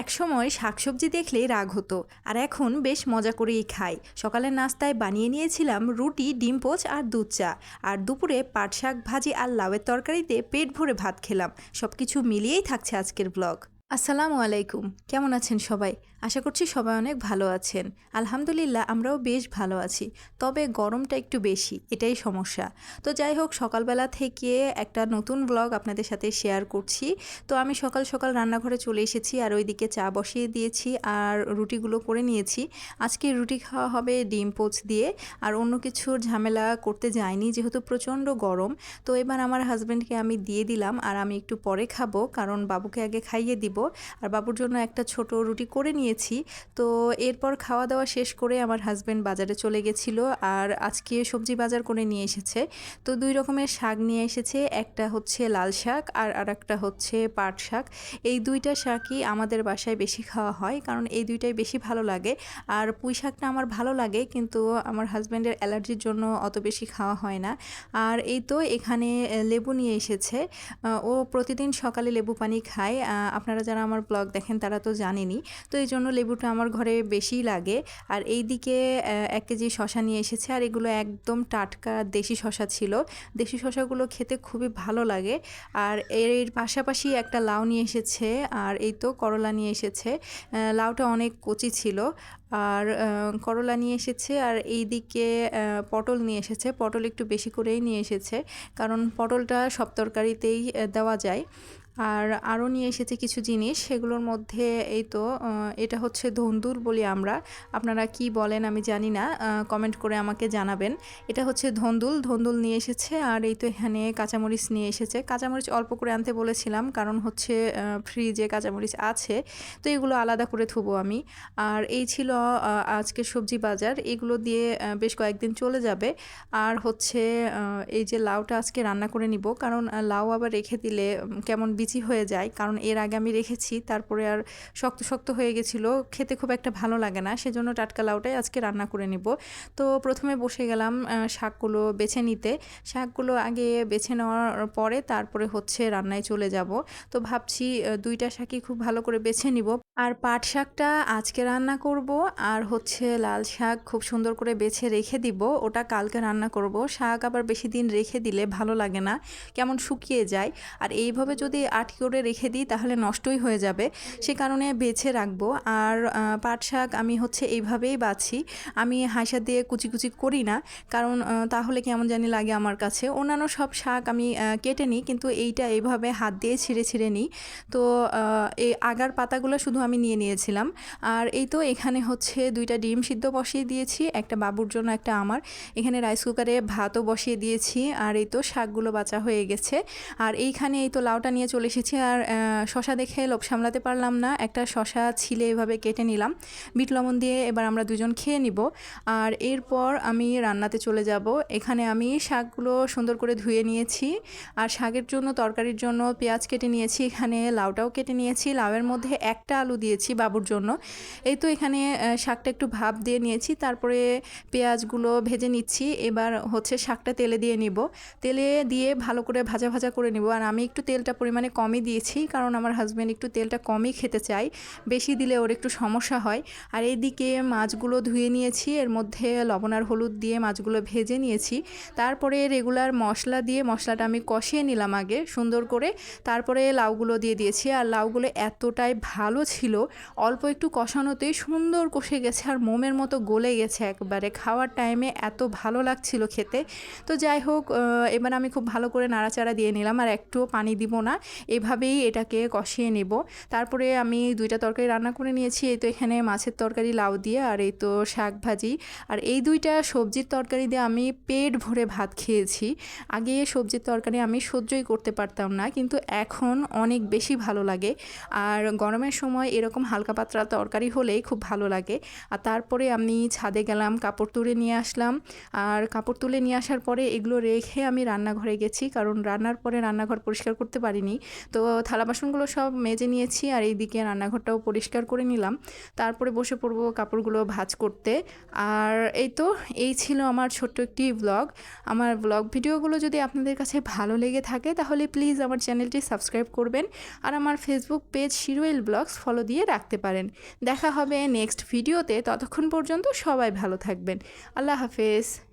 একসময় শাকসবজি দেখলে রাগ হতো, আর এখন বেশ মজা করেই খাই। সকালের নাস্তায় বানিয়ে নিয়েছিলাম রুটি, ডিম পোচ আর দুধ চা। আর দুপুরে পাট শাক ভাজি আর লাউয়ের তরকারিতে পেট ভরে ভাত খেলাম। সব কিছু মিলিয়েই থাকছে আজকের ব্লগ। আসসালামু আলাইকুম। কেমন আছেন সবাই? আশা করছি সবাই অনেক ভালো আছেন। আলহামদুলিল্লাহ, আমরাও বেশ ভালো আছি। তবে গরমটা একটু বেশি, এটাই সমস্যা। তো যাই হোক, সকালবেলা থেকে একটা নতুন ব্লগ আপনাদের সাথে শেয়ার করছি। তো আমি সকাল সকাল রান্নাঘরে চলে এসেছি আর ওইদিকে চা বসিয়ে দিয়েছি আর রুটিগুলো করে নিয়েছি। আজকে রুটি খাওয়া হবে ডিম পোচ দিয়ে। আর অন্য কিছুর ঝামেলা করতে যাইনি যেহেতু প্রচণ্ড গরম। তো এবার আমার হাজব্যান্ডকে আমি দিয়ে দিলাম আর আমি একটু পরে খাব কারণ বাবুকে আগে খাইয়ে দিব। আর বাবুর জন্য একটা ছোট রুটি করে নিয়েছি। তো এরপর খাওয়া দাওয়া শেষ করে আমার হাজব্যান্ড বাজারে চলে গেছিল। আর আজকে সবজি বাজার করে নিয়ে এসেছে। তো দুই রকমের শাক নিয়ে এসেছে। একটা হচ্ছে লাল শাক আর আর একটা হচ্ছে পাট শাক। এই দুইটা শাকই আমাদের বাসায় বেশি খাওয়া হয়, কারণ এই দুইটাই বেশি ভালো লাগে। আর পুঁই শাকটা আমার ভালো লাগে, কিন্তু আমার হাজব্যান্ডের অ্যালার্জির জন্য অত বেশি খাওয়া হয় না। আর এই তো এখানে লেবু নিয়ে এসেছে। ও প্রতিদিন সকালে লেবু পানি খায়। আপনারা যারা আমার ব্লগ দেখেন তারা তো জানেনই। তো এই জন্য লেবুটা আমার ঘরে বেশি লাগে। আর এই দিকে এক কেজি শশা নিয়ে এসেছে। আর এগুলো একদম টাটকা দেশি শশা ছিল। দেশি শশাগুলো খেতে খুবই ভালো লাগে। আর এর পাশাপাশি একটা লাউ নিয়ে এসেছে। আর এই তো করলা নিয়ে এসেছে। লাউটা অনেক কচি ছিল। আর করলা নিয়ে এসেছে। আর এই দিকে পটল নিয়ে এসেছে। পটল একটু বেশি করেই নিয়ে এসেছে। কারণ পটলটা সব তরকারিতেই দেওয়া যায়। আর আরও নিয়ে এসেছে কিছু জিনিস, সেগুলোর মধ্যে এই তো এটা হচ্ছে ধন্দুল বলি আমরা। আপনারা কি বলেন আমি জানি না কমেন্ট করে আমাকে জানাবেন। এটা হচ্ছে ধন্দুল ধন্দুল নিয়ে এসেছে আর এই তো এখানে কাঁচামরিচ নিয়ে এসেছে। কাঁচামরিচ অল্প করে আনতে বলেছিলাম, কারণ হচ্ছে ফ্রিজে কাঁচামরিচ আছে, তো এগুলো আলাদা করে থুবো আমি। আর এই ছিল আজকে সবজি বাজার, এগুলো দিয়ে বেশ কয়েকদিন চলে যাবে। আর হচ্ছে এই যে লাউটা আজকে রান্না করে নিব, কারণ লাউ আবার রেখে দিলে কেমন বিচি হয়ে যায়, কারণ এর আগে আমি রেখেছি, তারপরে আর শক্ত শক্ত হয়ে গেছিল, খেতে খুব একটা ভালো লাগে না, সেজন্য টাটকা লাউটাই আজকে রান্না করে নিব। তো প্রথমে বসে গেলাম শাকগুলো বেছে নিতে। শাকগুলো আগে বেছে নেওয়ার পরে তারপরে হচ্ছে রান্নায় চলে যাব। তো ভাবছি দুইটা শাকই খুব ভালো করে বেছে নিব। আর পাট শাকটা আজকে রান্না করব, আর হচ্ছে লাল শাক খুব সুন্দর করে বেছে রেখে দিব, ওটা কালকে রান্না করব। শাক আবার বেশি দিন রেখে দিলে ভালো লাগে না, কেমন শুকিয়ে যায়। আর এইভাবে যদি আটকে করে রেখে দিই, তাহলে নষ্টই হয়ে যাবে। সে কারণে বেছে রাখব। আর পাট শাক আমি হচ্ছে এইভাবেই বাছি। আমি হাসা দিয়ে কুচি কুচি করি না। কারণ তাহলে কেমন জানি লাগে আমার কাছে। অন্যান্য সব শাক আমি কেটে নিই, কিন্তু এইটা এইভাবে হাত দিয়ে ছিঁড়ে ছিঁড়ে নিই। তো এই আগার পাতাগুলো শুধু আমি নিয়ে নিয়েছিলাম। আর এই তো এখানে হচ্ছে দুইটা ডিম সিদ্ধ বসিয়ে দিয়েছি, একটা বাবুর জন্য, একটা আমার। এখানে রাইস কুকারে ভাতও বসিয়ে দিয়েছি। আর এই তো শাকগুলো বাঁচা হয়ে গেছে। আর এইখানে এই তো লাউটা নিয়ে চলে এসেছি আর শশা দেখে লোভ সামলাতে পারলাম না। একটা শশা ছিলে এভাবে কেটে নিলাম। বিট লবণ দিয়ে এবার আমরা দুজন খেয়ে নিব। আর এরপর আমি রান্নাতে চলে যাব। এখানে আমি শাকগুলো সুন্দর করে ধুয়ে নিয়েছি। আর শাকের জন্য, তরকারির জন্য পেঁয়াজ কেটে নিয়েছি। এখানে লাউটাও কেটে নিয়েছি। লাউয়ের মধ্যে একটা আলু দিয়েছি বাবুর জন্য। এই তো এখানে শাকটা একটু ভাপ দিয়ে নিয়েছি। তারপরে পেঁয়াজগুলো ভেজে নিচ্ছি। এবার হচ্ছে শাকটা তেলে দিয়ে নিব। তেলে দিয়ে ভালো করে ভাজা ভাজা করে নিব। আর আমি একটু তেলটা পরিমাণে কমই দিয়েছি, কারণ আমার হাজব্যান্ড একটু তেলটা কমই খেতে চায়, বেশি দিলে ওর একটু সমস্যা হয়। আর এইদিকে মাছগুলো ধুয়ে নিয়েছি, এর মধ্যে লবণ আর হলুদ দিয়ে মাছগুলো ভেজে নিয়েছি। তারপরে রেগুলার মশলা দিয়ে মশলাটা আমি কষিয়ে নিলাম আগে সুন্দর করে, তারপরে লাউগুলো দিয়ে দিয়েছি। আর লাউগুলো এতটাই ভালো ছিল, অল্প একটু কষানোতেই সুন্দর কষে গেছে আর মোমের মতো গলে গেছে একবারে। খাওয়ার টাইমে এত ভালো লাগছিল খেতে। তো যাই হোক এবার আমি খুব ভালো করে নাড়াচাড়া দিয়ে নিলাম আর একটুও পানি দিব না। এভাবেই এটাকে কষিয়ে নেব। তারপরে আমি দুইটা তরকারি রান্না করে নিয়েছি, এই তো এখানে মাছের তরকারি, লাউ দিয়ে আর এই তো শাক ভাজি। আর এই দুইটা সবজির তরকারি দিয়ে আমি পেট ভরে ভাত খেয়েছি। আগে সবজির তরকারি আমি সহ্যই করতে পারতাম না, কিন্তু এখন অনেক বেশি ভালো লাগে। আর গরমের সময় এরকম হালকা পাতলা তরকারি হলেই খুব ভালো লাগে। আর তারপরে আমি ছাদে গেলাম, কাপড় তুলে নিয়ে আসলাম। আর কাপড় তুলে নিয়ে আসার পরে এগুলো রেখে আমি রান্নাঘরে গেছি, কারণ রান্নার পরে রান্নাঘর পরিষ্কার করতে পারিনি। তো থালা বাসনগুলো সব মেজে নিয়েছি আর এইদিকে রান্নাঘরটাও পরিষ্কার করে নিলাম। তারপরে বসে পড়ব কাপড়গুলো ভাজ করতে। আর এই তো, এই ছিল আমার ছোট্ট একটি ব্লগ আমার ব্লগ ভিডিওগুলো যদি আপনাদের কাছে ভালো লেগে থাকে, তাহলে প্লিজ আমার চ্যানেলটি সাবস্ক্রাইব করবেন আর আমার ফেসবুক পেজ শিরোয়েল ব্লগস ফলো দিয়ে রাখতে পারেন। দেখা হবে নেক্সট ভিডিওতে। ততক্ষণ পর্যন্ত সবাই ভালো থাকবেন। আল্লাহ হাফেজ।